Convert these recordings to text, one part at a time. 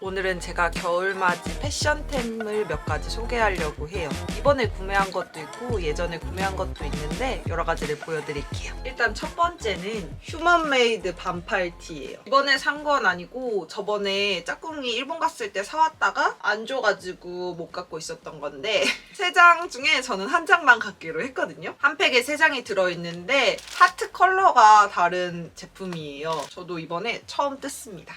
오늘은 제가 겨울맞이 패션템을 몇 가지 소개하려고 해요. 이번에 구매한 것도 있고 예전에 구매한 것도 있는데 여러 가지를 보여드릴게요. 일단 첫 번째는 휴먼메이드 반팔티예요. 이번에 산 건 아니고 저번에 짝꿍이 일본 갔을 때 사왔다가 안 줘가지고 못 갖고 있었던 건데 세 장 중에 저는 한 장만 갖기로 했거든요. 한 팩에 세 장이 들어있는데 하트 컬러가 다른 제품이에요. 저도 이번에 처음 뜯습니다.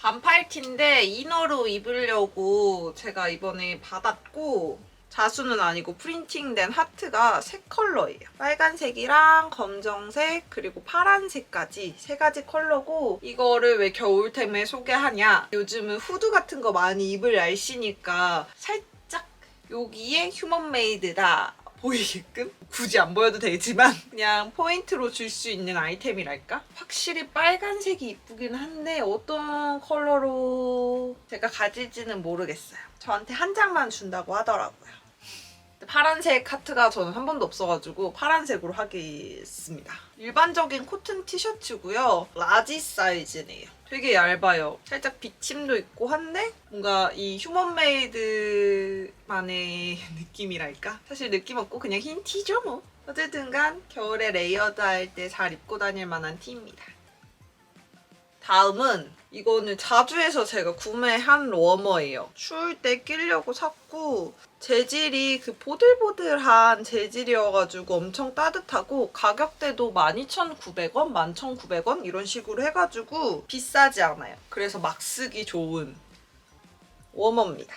반팔티인데 이너로 입으려고 제가 이번에 받았고 자수는 아니고 프린팅된 하트가 세 컬러예요. 빨간색이랑 검정색 그리고 파란색까지 세 가지 컬러고 이거를 왜 겨울템에 소개하냐 요즘은 후드 같은 거 많이 입을 날씨니까 살짝 여기에 휴먼메이드다 보이게끔 굳이 안 보여도 되지만 그냥 포인트로 줄 수 있는 아이템이랄까? 확실히 빨간색이 이쁘긴 한데 어떤 컬러로 제가 가질지는 모르겠어요. 저한테 한 장만 준다고 하더라고요. 파란색 하트가 저는 한 번도 없어가지고 파란색으로 하겠습니다. 일반적인 코튼 티셔츠고요. 라지 사이즈네요. 되게 얇아요. 살짝 비침도 있고 한데 뭔가 이 휴먼메이드만의 느낌이랄까? 사실 느낌 없고 그냥 흰 티죠 뭐. 어쨌든 간 겨울에 레이어드 할 때 잘 입고 다닐 만한 티입니다. 다음은 이거는 자주에서 제가 구매한 워머예요. 추울 때 끼려고 샀고 재질이 그 보들보들한 재질이어가지고 엄청 따뜻하고 가격대도 12,900원, 11,900원 이런 식으로 해가지고 비싸지 않아요. 그래서 막 쓰기 좋은 워머입니다.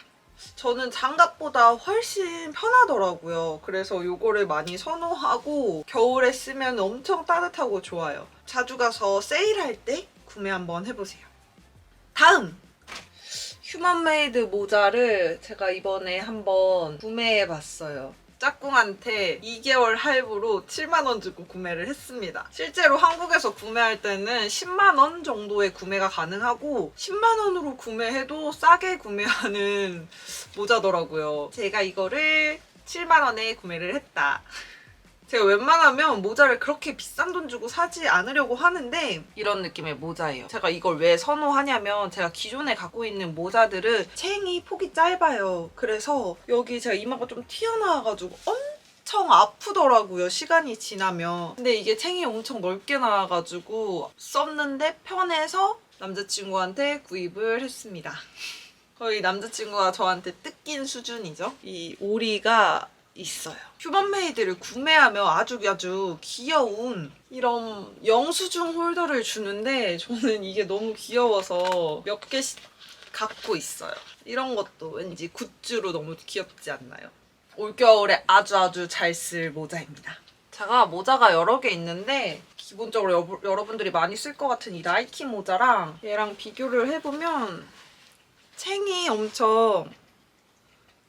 저는 장갑보다 훨씬 편하더라고요. 그래서 이거를 많이 선호하고 겨울에 쓰면 엄청 따뜻하고 좋아요. 자주 가서 세일할 때 구매 한번 해보세요. 다음! 휴먼메이드 모자를 제가 이번에 한번 구매해봤어요. 짝꿍한테 2개월 할부로 7만원 주고 구매를 했습니다. 실제로 한국에서 구매할 때는 10만원 정도의 구매가 가능하고 10만원으로 구매해도 싸게 구매하는 모자더라고요. 제가 이거를 7만원에 구매를 했다. 제가 웬만하면 모자를 그렇게 비싼 돈 주고 사지 않으려고 하는데 이런 느낌의 모자예요. 제가 이걸 왜 선호하냐면 제가 기존에 갖고 있는 모자들은 챙이 폭이 짧아요. 그래서 여기 제가 이마가 좀 튀어나와가지고 엄청 아프더라고요. 시간이 지나면. 근데 이게 챙이 엄청 넓게 나와가지고 썼는데 편해서 남자친구한테 구입을 했습니다. 거의 남자친구가 저한테 뜯긴 수준이죠. 이 오리가 있어요. 휴먼메이드를 구매하면 아주 아주 귀여운 이런 영수증 홀더를 주는데 저는 이게 너무 귀여워서 몇 개씩 갖고 있어요. 이런 것도 왠지 굿즈로 너무 귀엽지 않나요? 올겨울에 아주 아주 잘 쓸 모자입니다. 제가 모자가 여러 개 있는데 기본적으로 여, 여러분들이 많이 쓸 것 같은 이 나이키 모자랑 얘랑 비교를 해보면 챙이 엄청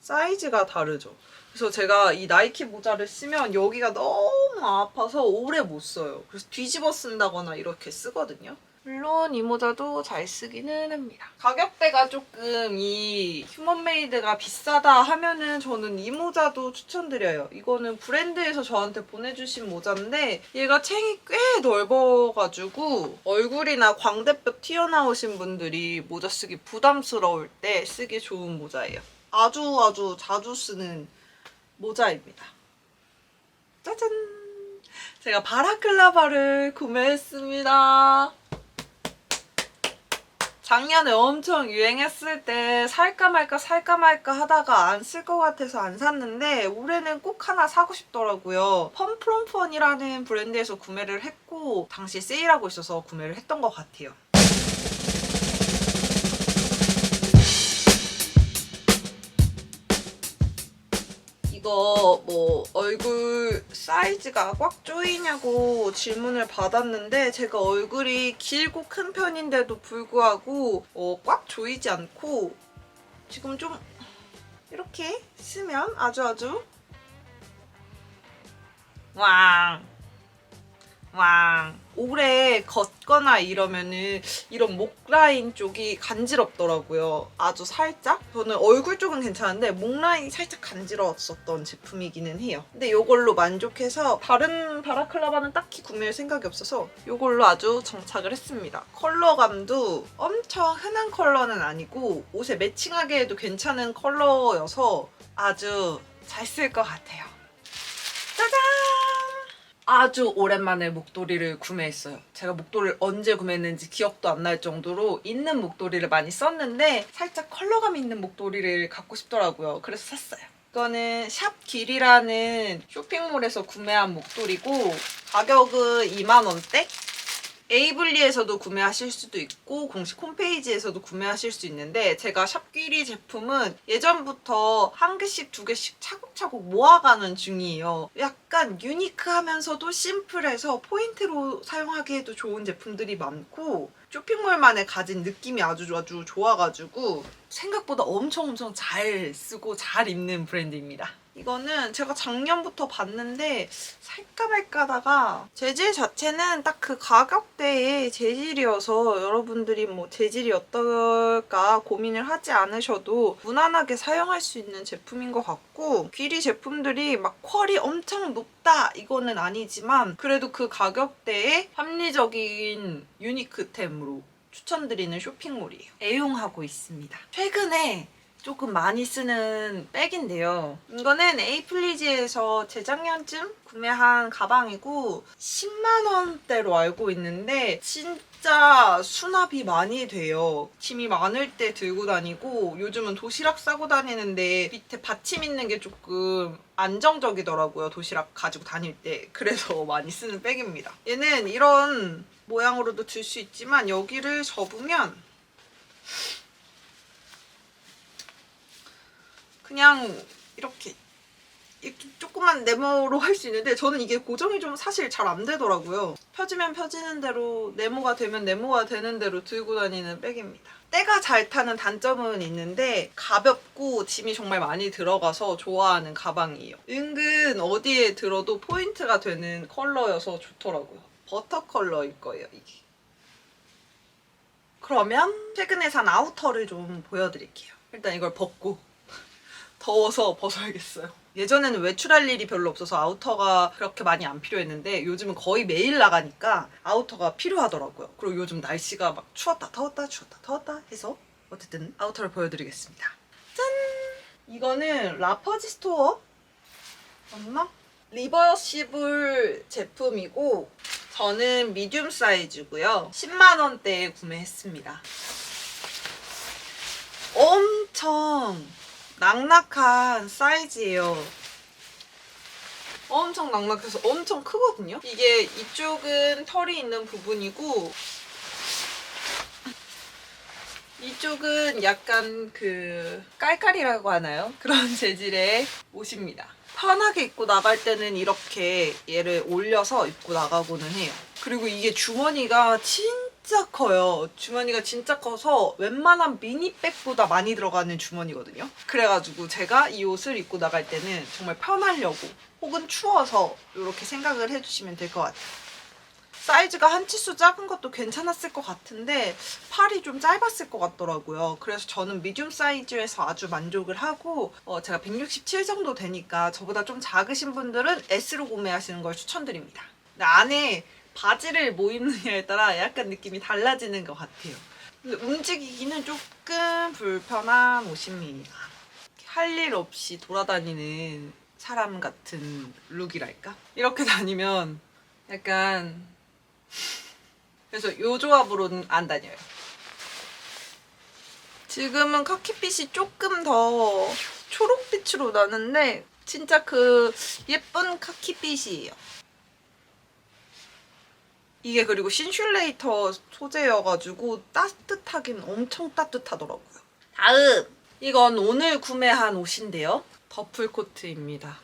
사이즈가 다르죠. 그래서 제가 이 나이키 모자를 쓰면 여기가 너무 아파서 오래 못 써요. 그래서 뒤집어 쓴다거나 이렇게 쓰거든요. 물론 이 모자도 잘 쓰기는 합니다. 가격대가 조금 이 휴먼메이드가 비싸다 하면은 저는 이 모자도 추천드려요. 이거는 브랜드에서 저한테 보내주신 모자인데 얘가 챙이 꽤 넓어가지고 얼굴이나 광대뼈 튀어나오신 분들이 모자 쓰기 부담스러울 때 쓰기 좋은 모자예요. 아주 아주 자주 쓰는 모자입니다. 짜잔! 제가 바라클라바를 구매했습니다. 작년에 엄청 유행했을 때 살까 말까 살까 말까 하다가 안 쓸 것 같아서 안 샀는데 올해는 꼭 하나 사고 싶더라고요. 펌프롬펀이라는 브랜드에서 구매를 했고 당시 세일하고 있어서 구매를 했던 것 같아요. 이거 뭐 얼굴 사이즈가 꽉 조이냐고 질문을 받았는데 제가 얼굴이 길고 큰 편인데도 불구하고 어, 꽉 조이지 않고 지금 좀 이렇게 쓰면 아주 아주 왕 왕. 오래 걷거나 이러면은 이런 목 라인 쪽이 간지럽더라고요. 아주 살짝. 저는 얼굴 쪽은 괜찮은데 목 라인이 살짝 간지러웠었던 제품이기는 해요. 근데 이걸로 만족해서 다른 바라클라바는 딱히 구매할 생각이 없어서 이걸로 아주 정착을 했습니다. 컬러감도 엄청 흔한 컬러는 아니고 옷에 매칭하게 해도 괜찮은 컬러여서 아주 잘 쓸 것 같아요. 아주 오랜만에 목도리를 구매했어요. 제가 목도리를 언제 구매했는지 기억도 안 날 정도로 있는 목도리를 많이 썼는데 살짝 컬러감 있는 목도리를 갖고 싶더라고요. 그래서 샀어요. 이거는 샵 길이라는 쇼핑몰에서 구매한 목도리고 가격은 2만원대? 에이블리에서도 구매하실 수도 있고 공식 홈페이지에서도 구매하실 수 있는데 제가 샵끼리 제품은 예전부터 한 개씩 두 개씩 차곡차곡 모아가는 중이에요. 약간 유니크하면서도 심플해서 포인트로 사용하기에도 좋은 제품들이 많고 쇼핑몰만에 가진 느낌이 아주 아주 좋아가지고 생각보다 엄청 엄청 잘 쓰고 잘 입는 브랜드입니다. 이거는 제가 작년부터 봤는데 살까 말까 하다가 재질 자체는 딱 그 가격대의 재질이어서 여러분들이 뭐 재질이 어떨까 고민을 하지 않으셔도 무난하게 사용할 수 있는 제품인 것 같고 귀리 제품들이 막 퀄이 엄청 높다 이거는 아니지만 그래도 그 가격대에 합리적인 유니크템으로 추천드리는 쇼핑몰이에요. 애용하고 있습니다. 최근에 조금 많이 쓰는 백인데요. 이거는 에이플리지에서 재작년쯤 구매한 가방이고 10만 원대로 알고 있는데 진짜 수납이 많이 돼요. 짐이 많을 때 들고 다니고 요즘은 도시락 싸고 다니는데 밑에 받침 있는 게 조금 안정적이더라고요. 도시락 가지고 다닐 때. 그래서 많이 쓰는 백입니다. 얘는 이런 모양으로도 들 수 있지만 여기를 접으면 그냥 이렇게 이렇게 조그만 네모로 할 수 있는데 저는 이게 고정이 좀 사실 잘 안 되더라고요. 펴지면 펴지는 대로 네모가 되면 네모가 되는 대로 들고 다니는 백입니다. 때가 잘 타는 단점은 있는데 가볍고 짐이 정말 많이 들어가서 좋아하는 가방이에요. 은근 어디에 들어도 포인트가 되는 컬러여서 좋더라고요. 버터 컬러일 거예요, 이게. 그러면 최근에 산 아우터를 좀 보여드릴게요. 일단 이걸 벗고 더워서 벗어야겠어요. 예전에는 외출할 일이 별로 없어서 아우터가 그렇게 많이 안 필요했는데 요즘은 거의 매일 나가니까 아우터가 필요하더라고요. 그리고 요즘 날씨가 막 추웠다 더웠다 추웠다 더웠다 해서 어쨌든 아우터를 보여드리겠습니다. 짠! 이거는 라퍼지 스토어 맞나? 리버시블 제품이고 저는 미디움 사이즈고요. 10만 원대에 구매했습니다. 엄청 낙낙한 사이즈예요. 엄청 낙낙해서 엄청 크거든요. 이게 이쪽은 털이 있는 부분이고 이쪽은 약간 그 깔깔이라고 하나요? 그런 재질의 옷입니다. 편하게 입고 나갈 때는 이렇게 얘를 올려서 입고 나가고는 해요. 그리고 이게 주머니가 진 짜 커요. 주머니가 진짜 커서 웬만한 미니백보다 많이 들어가는 주머니거든요. 그래가지고 제가 이 옷을 입고 나갈 때는 정말 편하려고 혹은 추워서 이렇게 생각을 해주시면 될 것 같아요. 사이즈가 한 치수 작은 것도 괜찮았을 것 같은데 팔이 좀 짧았을 것 같더라고요. 그래서 저는 미디움 사이즈에서 아주 만족을 하고 어, 제가 167 정도 되니까 저보다 좀 작으신 분들은 S로 구매하시는 걸 추천드립니다. 안에 바지를 뭐 입느냐에 따라 약간 느낌이 달라지는 것 같아요. 움직이기는 조금 불편한 옷입니다. 할 일 없이 돌아다니는 사람 같은 룩이랄까? 이렇게 다니면 약간 그래서 이 조합으로는 안 다녀요. 지금은 카키빛이 조금 더 초록빛으로 나는데 진짜 그 예쁜 카키빛이에요. 이게 그리고 신슐레이터 소재여가지고 따뜻하긴 엄청 따뜻하더라고요. 다음! 이건 오늘 구매한 옷인데요. 더플 코트입니다.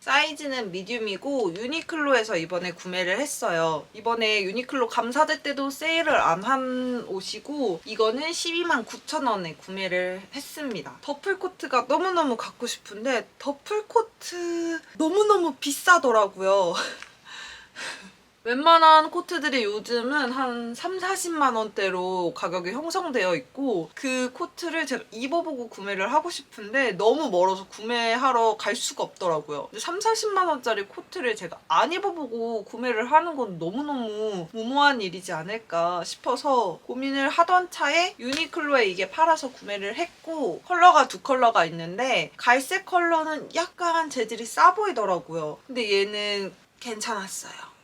사이즈는 미디움이고 유니클로에서 이번에 구매를 했어요. 이번에 유니클로 감사절 때도 세일을 안 한 옷이고 이거는 12만 9천 원에 구매를 했습니다. 더플 코트가 너무너무 갖고 싶은데 더플 코트 너무너무 비싸더라고요. 웬만한 코트들이 요즘은 한 3, 40만 원대로 가격이 형성되어 있고 그 코트를 제가 입어보고 구매를 하고 싶은데 너무 멀어서 구매하러 갈 수가 없더라고요. 근데 3, 40만 원짜리 코트를 제가 안 입어보고 구매를 하는 건 너무너무 무모한 일이지 않을까 싶어서 고민을 하던 차에 유니클로에 이게 팔아서 구매를 했고 컬러가 두 컬러가 있는데 갈색 컬러는 약간 재질이 싸 보이더라고요. 근데 얘는 괜찮았어요.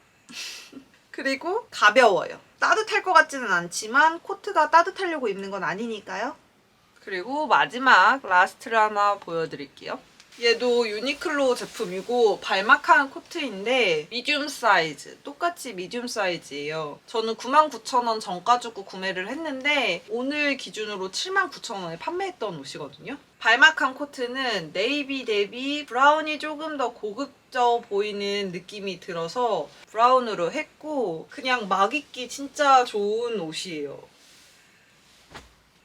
그리고 가벼워요. 따뜻할 것 같지는 않지만 코트가 따뜻하려고 입는 건 아니니까요. 그리고 마지막 라스트를 하나 보여드릴게요. 얘도 유니클로 제품이고 발막한 코트인데 미디움 사이즈 똑같이 미디움 사이즈예요 저는 99,000원 정가 주고 구매를 했는데 오늘 기준으로 79,000원에 판매했던 옷이거든요 발막한 코트는 네이비 대비 브라운이 조금 더 고급 져 보이는 느낌이 들어서 브라운으로 했고 그냥 막 입기 진짜 좋은 옷이에요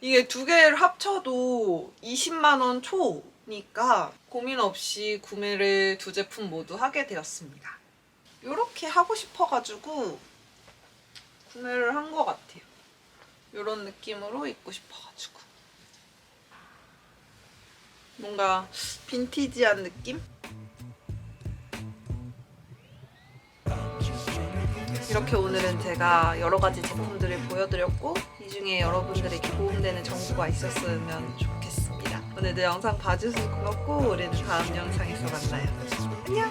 이게 두 개를 합쳐도 20만원 초니까 고민 없이 구매를 두 제품 모두 하게 되었습니다. 이렇게 하고 싶어가지고 구매를 한 것 같아요. 이런 느낌으로 입고 싶어가지고. 뭔가 빈티지한 느낌? 이렇게 오늘은 제가 여러 가지 제품들을 보여드렸고 이 중에 여러분들에게 도움되는 정보가 있었으면 좋겠습니다. 오늘도 영상 봐주셔서 고맙고 우리는 다음 영상에서 만나요. 안녕!